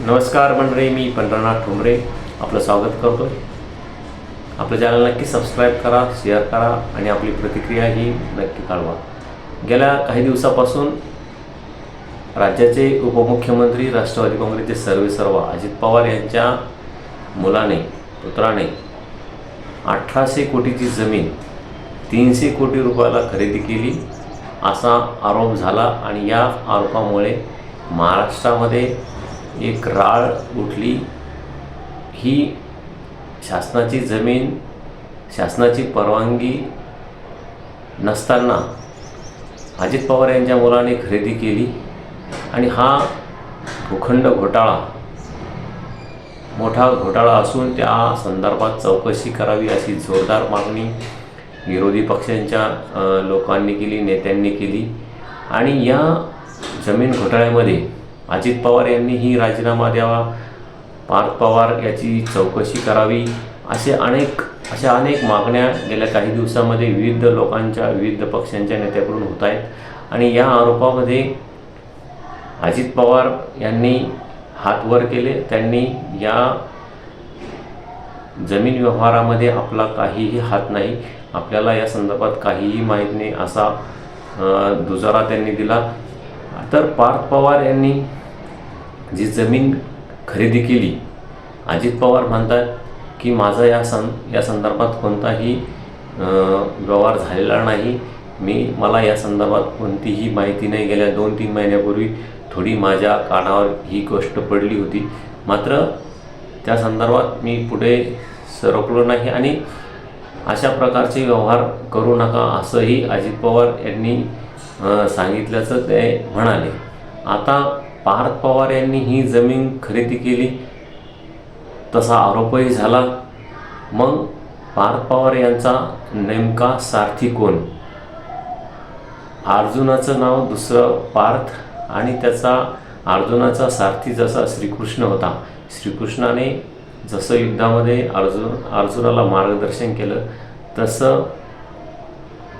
नमस्कार मंडळी मी पंढरनाथ ठोंबरे आपलं स्वागत करतो आपलं चॅनल नक्की सबस्क्राईब करा शेअर करा आणि आपली प्रतिक्रिया ही नक्की कळवा. गेल्या काही दिवसापासून राज्याचे उपमुख्यमंत्री राष्ट्रवादी काँग्रेसचे सर्वे सर्व अजित पवार यांच्या मुलाने पुत्राने अठराशे कोटीची जमीन तीनशे कोटी रुपयाला खरेदी केली असा आरोप झाला आणि या आरोपामुळे महाराष्ट्रामध्ये एक राळ उठली. ही शासनाची जमीन शासनाची परवानगी नसताना अजित पवार यांच्या मुलाने खरेदी केली आणि हा भूखंड घोटाळा मोठा घोटाळा असून त्या संदर्भात चौकशी करावी अशी जोरदार मागणी विरोधी पक्षांच्या लोकांनी केली नेत्यांनी केली. आणि या जमीन घोटाळ्यामध्ये अजित पवार यांनीही राजीनामा द्यावा. पार्थ पवार याची चौकशी करावी. असे अनेक अशा अनेक मागण्या गेल्या काही दिवसामध्ये विविध लोकांच्या विविध पक्षांच्या नेत्याकडून होत आहेत. आणि या आरोपामध्ये अजित पवार यांनी हात वर केले. त्यांनी या जमीन व्यवहारामध्ये आपला काहीही हात नाही. आपल्याला या संदर्भात काहीही माहीत नाही असा दुजारा त्यांनी दिला. तर पार्थ पवार यांनी जी जमीन खरेदी केली अजित पवार म्हणतात की माझा या सं या संदर्भात कोणताही व्यवहार झालेला नाही. मी मला या संदर्भात कोणतीही माहिती नाही. गेल्या दोन तीन महिन्यापूर्वी थोडी माझ्या कानावर ही गोष्ट पडली होती. मात्र त्या संदर्भात मी पुढे सरकलो नाही आणि अशा प्रकारचे व्यवहार करू नका असंही अजित पवार यांनी सांगितल्याचं ते म्हणाले. आता पार्थ पवार यांनी ही जमीन खरेदी केली. तसा आरोपही झाला. मग पार्थ पवार यांचा नेमका सारथी कोण? अर्जुनाचं नाव दुसरं पार्थ आणि त्याचा अर्जुनाचा सारथी जसा श्रीकृष्ण होता. श्रीकृष्णाने जसं युद्धामध्ये अर्जुन अर्जुनाला मार्गदर्शन केलं तसं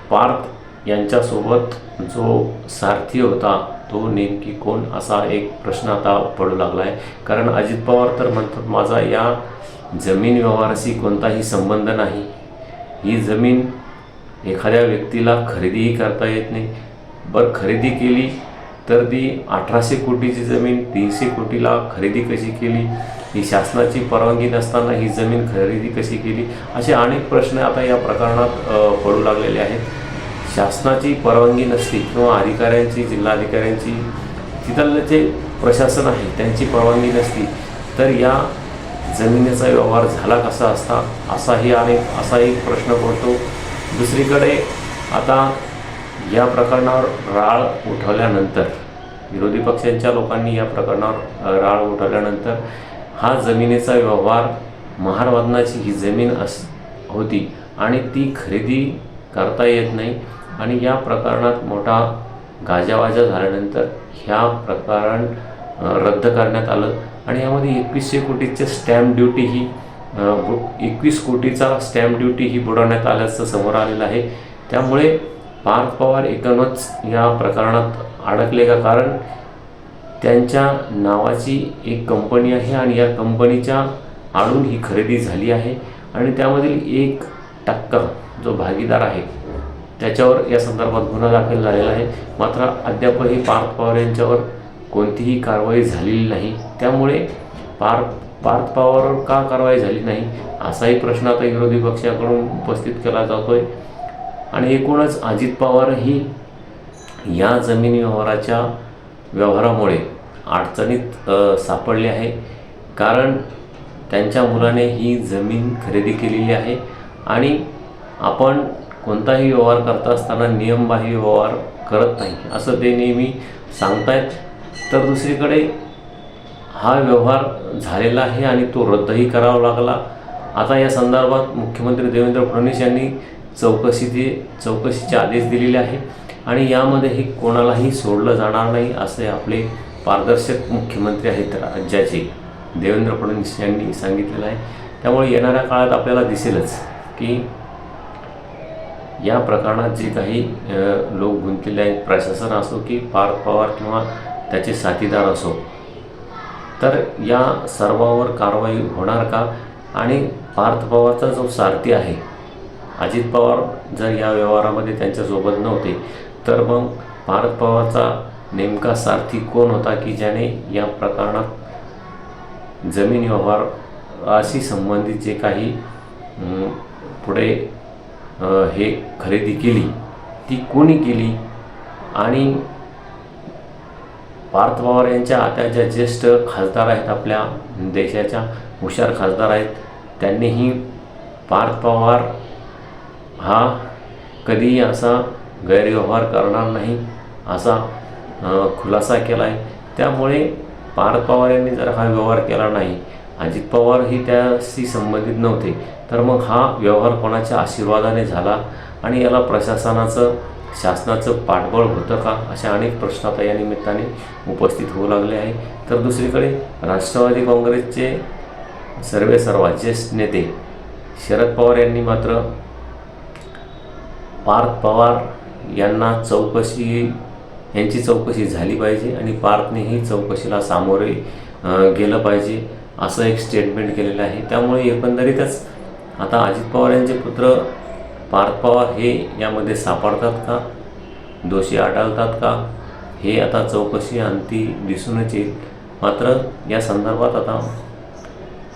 पार्थ यांच्यासोबत जो सारथी होता तो नेमकी कोण असा एक प्रश्न आता पडू लागला आहे कारण अजित पवार तर म्हणतात माझा या जमीन व्यवहाराशी कोणताही संबंध नाही. ही जमीन एखाद्या व्यक्तीला खरेदीही करता येत नाही. बरं खरेदी केली तर ती अठराशे कोटीची जमीन तीनशे कोटीला खरेदी कशी केली? ही शासनाची परवानगी नसताना ही जमीन खरेदी कशी केली? असे अनेक प्रश्न आता या प्रकरणात पडू लागलेले आहेत. शासनाची परवानगी नसती किंवा अधिकाऱ्यांची जिल्हाधिकाऱ्यांची तिथलं जे प्रशासन आहे त्यांची परवानगी नसती तर या जमिनीचा व्यवहार झाला कसा असता? असाही अनेक असाही प्रश्न पडतो. दुसरीकडे आता या प्रकरणावर राळ उठवल्यानंतर विरोधी पक्षांच्या लोकांनी या प्रकरणावर राळ उठवल्यानंतर हा जमिनीचा व्यवहार महारवादनाची ही जमीन अस होती आणि ती खरेदी करता येत नाही. आणि या प्रकरणात मोठा गाजावाजा झाल्यानंतर ह्या प्रकरण रद्द करण्यात आलं. आणि यामध्ये एकवीसशे कोटीचे स्टॅम्प ड्युटी ही एकवीस कोटीचा स्टॅम्प ड्युटी ही बुडवण्यात आल्याचं समोर आलेलं आहे. त्यामुळे पार्थ पवार एकूणच या प्रकरणात अडकले का? कारण त्यांच्या नावाची एक कंपनी आहे आणि या कंपनीच्या आडून ही खरेदी झाली आहे. आणि त्यामधील एक टक्का जो भागीदार आहे त्याच्यावर या संदर्भात गुन्हा दाखल झालेला आहे. मात्र अद्यापही पार्थ पवार यांच्यावर कोणतीही कारवाई झालेली नाही. त्यामुळे पार्थ पार्थ पवारवर का कारवाई झाली नाही असाही प्रश्न आता विरोधी पक्षाकडून उपस्थित केला जातोय. आणि एकूणच अजित पवारही या जमीन व्यवहाराच्या व्यवहारामुळे अडचणीत सापडले आहे. कारण त्यांच्या मुलाने ही जमीन खरेदी केलेली आहे. आणि आपण कोणताही व्यवहार करता असताना नियमबाह्य व्यवहार करत नाही. असं ते नेहमी सांगतायत. तर दुसरीकडे हा व्यवहार झालेला आहे आणि तो रद्दही करावा लागला. आता या संदर्भात मुख्यमंत्री देवेंद्र फडणवीस यांनी चौकशीचे चौकशीचे आदेश दिलेले आहे आणि यामध्येही कोणालाही सोडलं जाणार नाही असे आपले पारदर्शक मुख्यमंत्री आहेत राज्याचे देवेंद्र फडणवीस यांनी सांगितलेलं आहे. त्यामुळे येणाऱ्या काळात आपल्याला दिसेलच की या प्रकरणात जे काही लोक गुंतलेले आहेत. प्रशासन असो की पार्थ पवार किंवा त्याचे साथीदार असो. तर या सर्वावर कारवाई होणार का? आणि पार्थ पवारचा जो सारथी आहे अजित पवार जर या व्यवहारामध्ये त्यांच्यासोबत नव्हते तर मग पार्थ पवारचा नेमका सारथी कोण होता की ज्याने या प्रकरणात जमीन व्यवहाराशी संबंधित जे काही पुढे हे खरेदी केली ती कोणी केली? आणि पार्थ पवार यांच्या आता ज्या ज्येष्ठ खासदार आहेत आपल्या देशाच्या हुशार खासदार आहेत त्यांनीही पार्थ पवार हा कधीही असा गैरव्यवहार करणार नाही असा खुलासा केला आहे त्यामुळे पार्थ पवार यांनी जर हा व्यवहार केला नाही अजित पवार ही त्याशी संबंधित नव्हते. तर मग हा व्यवहार कोणाच्या आशीर्वादाने झाला आणि याला प्रशासनाचं शासनाचं पाठबळ होतं का? अशा अनेक प्रश्न आता या निमित्ताने उपस्थित होऊ लागले आहे. तर दुसरीकडे राष्ट्रवादी काँग्रेसचे सर्वे सर्व ज्येष्ठ नेते शरद पवार यांनी मात्र पार्थ पवार यांना चौकशी यांची चौकशी झाली पाहिजे आणि पार्थनेही चौकशीला सामोरे गेलं पाहिजे. असं एक स्टेटमेंट केलेलं आहे. त्यामुळे एकंदरीतच आता अजित पवार यांचे पुत्र पार्थ पवार हे यामध्ये सापडतात का? दोषी आढळतात का? हे आता चौकशी अंती दिसूनच येईल. मात्र या संदर्भात आता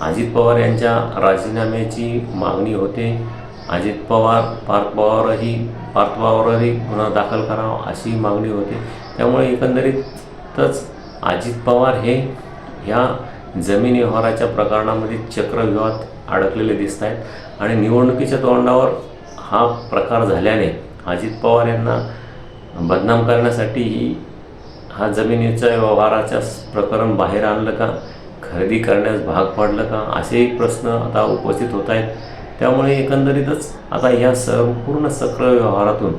अजित पवार यांच्या राजीनाम्याची मागणी होते. अजित पवार पार्थ पवारही पार्थ पवारही गुन्हा दाखल करावा अशी मागणी होते. त्यामुळे एकंदरीतच अजित पवार हे ह्या जमीन व्यवहाराच्या प्रकरणामध्ये चक्रव्यूहात अडकलेले दिसत आहेत. आणि निवडणुकीच्या तोंडावर हा प्रकार झाल्याने अजित पवार यांना बदनाम करण्यासाठी ही हा जमिनीच्या व्यवहाराच्या प्रकरण बाहेर आणलं का? खरेदी करण्यास भाग पाडलं का? असेही प्रश्न आता उपस्थित होत आहेत. त्यामुळे एकंदरीतच आता या संपूर्ण सक्र व्यवहारातून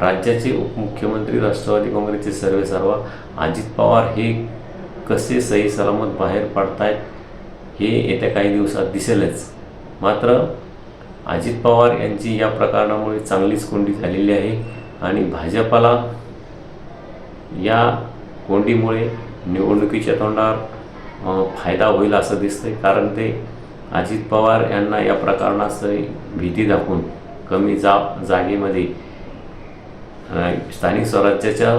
राज्याचे उपमुख्यमंत्री राष्ट्रवादी काँग्रेसचे सर्वे सर्व अजित पवार हे कसे सही सलामत बाहेर पडतायत हे येत्या काही दिवसात दिसेलच. मात्र अजित पवार यांची या प्रकरणामुळे चांगलीच कोंडी झालेली आहे आणि भाजपाला या कोंडीमुळे निवडणुकीच्या तोंडावर फायदा होईल असं दिसतंय. कारण ते अजित पवार यांना या प्रकरणास भीती दाखवून कमी जा जागेमध्ये स्थानिक स्वराज्याच्या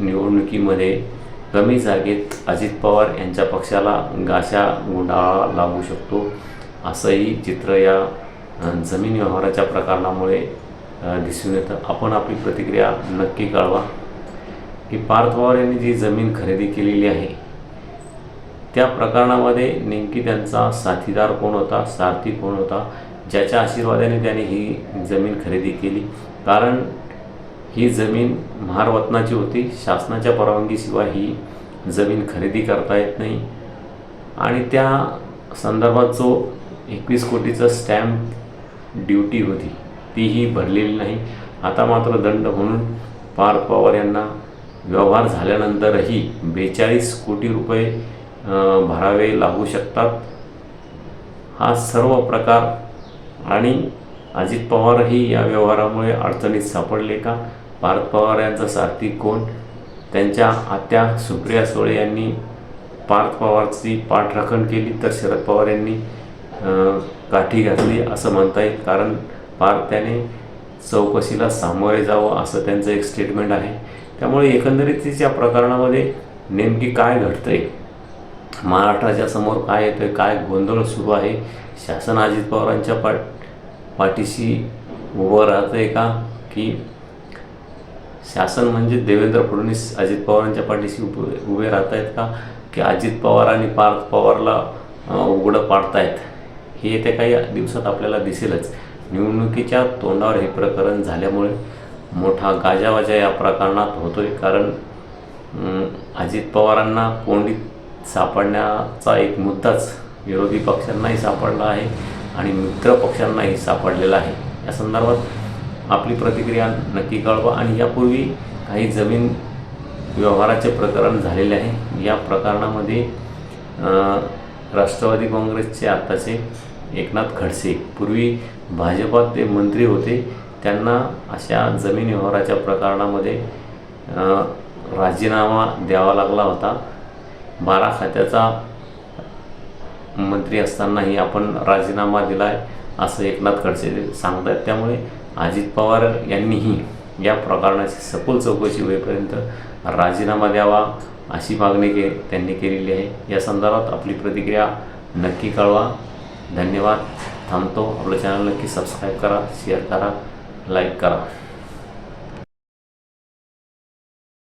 निवडणुकीमध्ये कमी जागेत अजित पवार यांच्या पक्षाला गाशा गुंडाळा लागू शकतो. असंही चित्र या जमीन व्यवहाराच्या प्रकरणामुळे दिसून येतं. आपण आपली प्रतिक्रिया नक्की कळवा. की पार्थ पवार यांनी जी जमीन खरेदी केलेली आहे त्या प्रकरणामध्ये नेमकी त्यांचा साथीदार कोण होता सारथी कोण होता ज्याच्या आशीर्वादाने त्याने ही जमीन खरेदी केली. कारण ही जमीन महारवतनाची होती. शासनाच्या परवानगीशिवाय ही जमीन खरेदी करता येत नाही. आणि त्या संदर्भात जो एकवीस कोटीचा स्टॅम्प ड्युटी होती तीही भरलेली नाही. आता मात्र दंड म्हणून पार्थ पवार यांना व्यवहार झाल्यानंतरही बेचाळीस कोटी रुपये भरावे लागू शकतात. हा सर्व प्रकार आणि अजित पवारही या व्यवहारामुळे अडचणीत सापडले का? पार्थ पवार यांचा सारथी कोण? त्यांच्या आत्या सुप्रिया सुळे यांनी पार्थ पवारची पाठराखण केली तर शरद पवार यांनी काठी घातली असं म्हणता येईल. कारण पार्थ त्याने चौकशीला सामोरे जावं असं त्यांचं एक स्टेटमेंट आहे. त्यामुळे एकंदरीत या प्रकरणामध्ये नेमकी काय घडतंय? महाराष्ट्राच्या समोर काय येतं काय गोंधळ सुरू आहे? शासन अजित पवारांच्या पाठ पाठीशी उभं राहतं आहे का? की शासन म्हणजे देवेंद्र फडणवीस अजित पवारांच्या पाठीशी उभे उभे राहत आहेत का? की अजित पवार आणि पार्थ पवारला अं, उघडं पाडतायत. हे येत्या काही दिवसात आपल्याला दिसेलच. निवडणुकीच्या तोंडावर हे प्रकरण झाल्यामुळे मोठा गाजावाजा या प्रकरणात होतोय. कारण अजित पवारांना कोंडीत सापडण्याचा एक मुद्दाच विरोधी पक्षांनाही सापडला आहे आणि मित्र पक्षांनाही सापडलेला आहे. या संदर्भात आपली प्रतिक्रिया नक्की कळवा. आणि यापूर्वी काही जमीन व्यवहाराचे प्रकरण झालेले आहे. या प्रकरणामध्ये राष्ट्रवादी काँग्रेसचे आत्ताचे एकनाथ खडसे. पूर्वी भाजपात ते मंत्री होते. त्यांना अशा जमीन व्यवहाराच्या प्रकरणामध्ये राजीनामा द्यावा लागला होता. बारा खात्याचा मंत्री असतानाही आपण राजीनामा दिला आहे असं एकनाथ खडसे सांगतात त्यामुळे अजित पवार यांनीही या प्रकरणाची सखोल चौकशी होईपर्यंत राजीनामा द्यावा अशी मागणी के त्यांनी केलेली आहे. या संदर्भात आपली प्रतिक्रिया नक्की कळवा. धन्यवाद. थांबतो. आपलं चॅनल नक्की सबस्क्राईब करा शेअर करा लाईक करा.